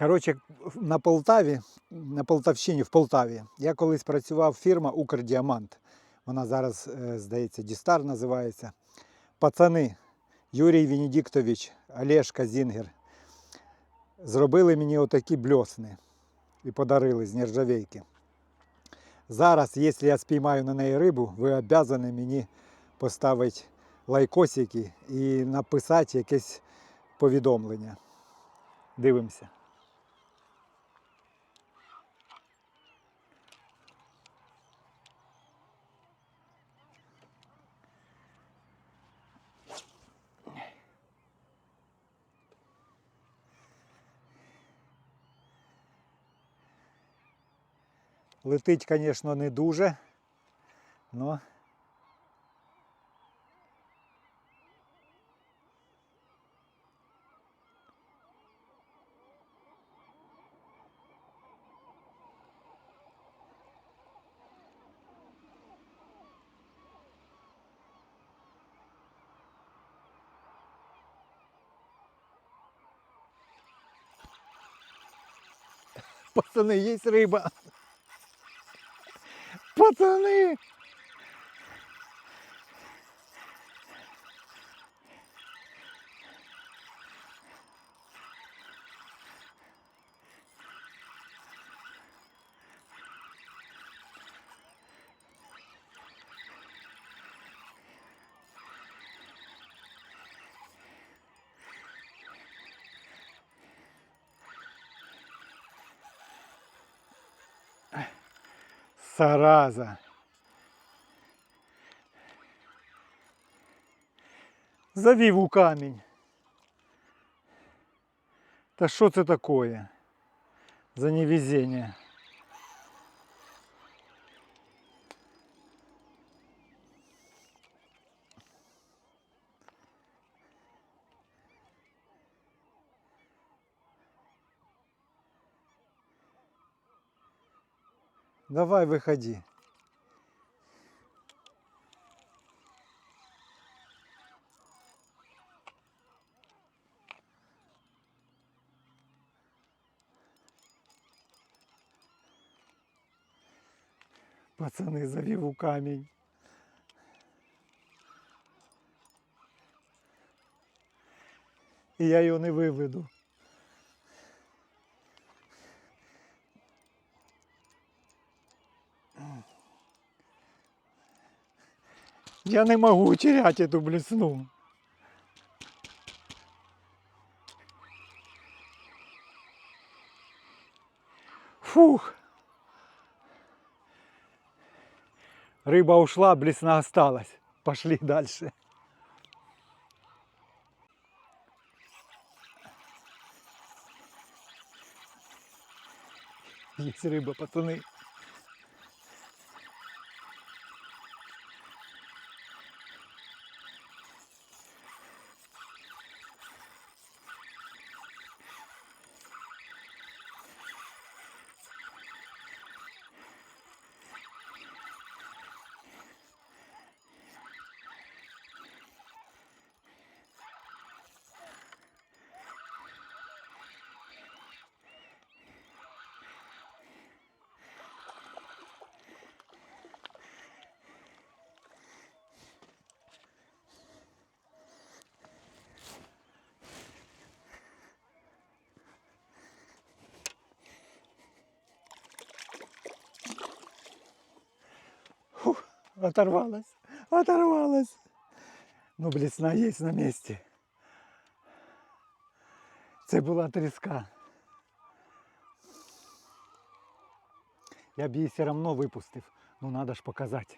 Коротше, на Полтаві, на Полтавщині, в Полтаві, я колись працював фірма Укрдіамант. Вона зараз, е, здається, Дістар називається. Пацани, Юрій Венедіктович, Олешка Зінгер, зробили мені отакі бльосни і подарили з нержавейки. Зараз, якщо я спіймаю на неї рибу, ви обязані мені поставити лайкосики і написати якесь повідомлення. Дивимося. Летить, звісно, не дуже, но Пацаны, есть рыба. Пацаны! Зараза. Завів у камінь. Та що це таке? За невезение. Давай выходи. Пацаны, завів у камінь. І я його не виведу. Я не могу терять эту блесну. Фух. Рыба ушла, блесна осталась. Пошли дальше. Есть рыба, пацаны. Фух, оторвалась, оторвалась. Ну, блесна есть на месте. Це була тріска. Я б її все одно випустив. Ну, треба ж показати.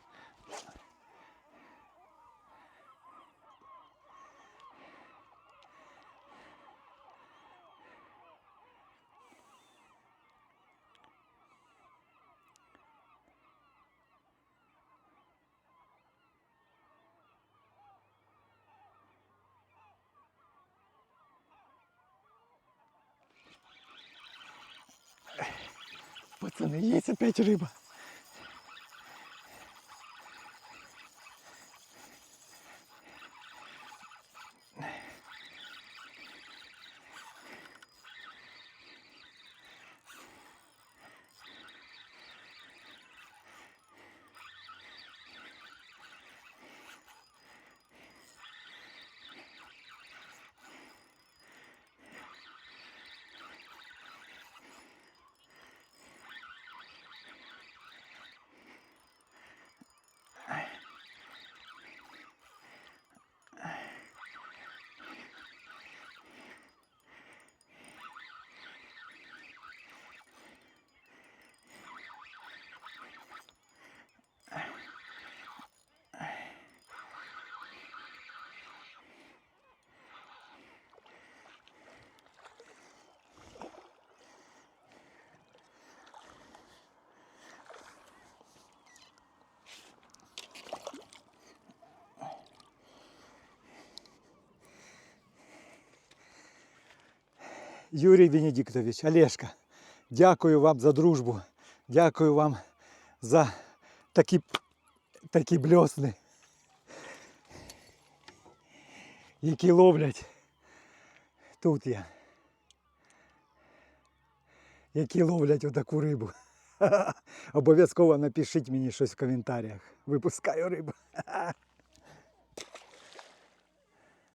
Пацаны, есть опять рыба. Юрій Венедіктович, Олешка, дякую вам за дружбу. Дякую вам за такі, такі бльосни, які ловлять. Тут я. Які ловлять отаку рибу. Обов'язково напишіть мені щось в коментарях. Випускаю рибу.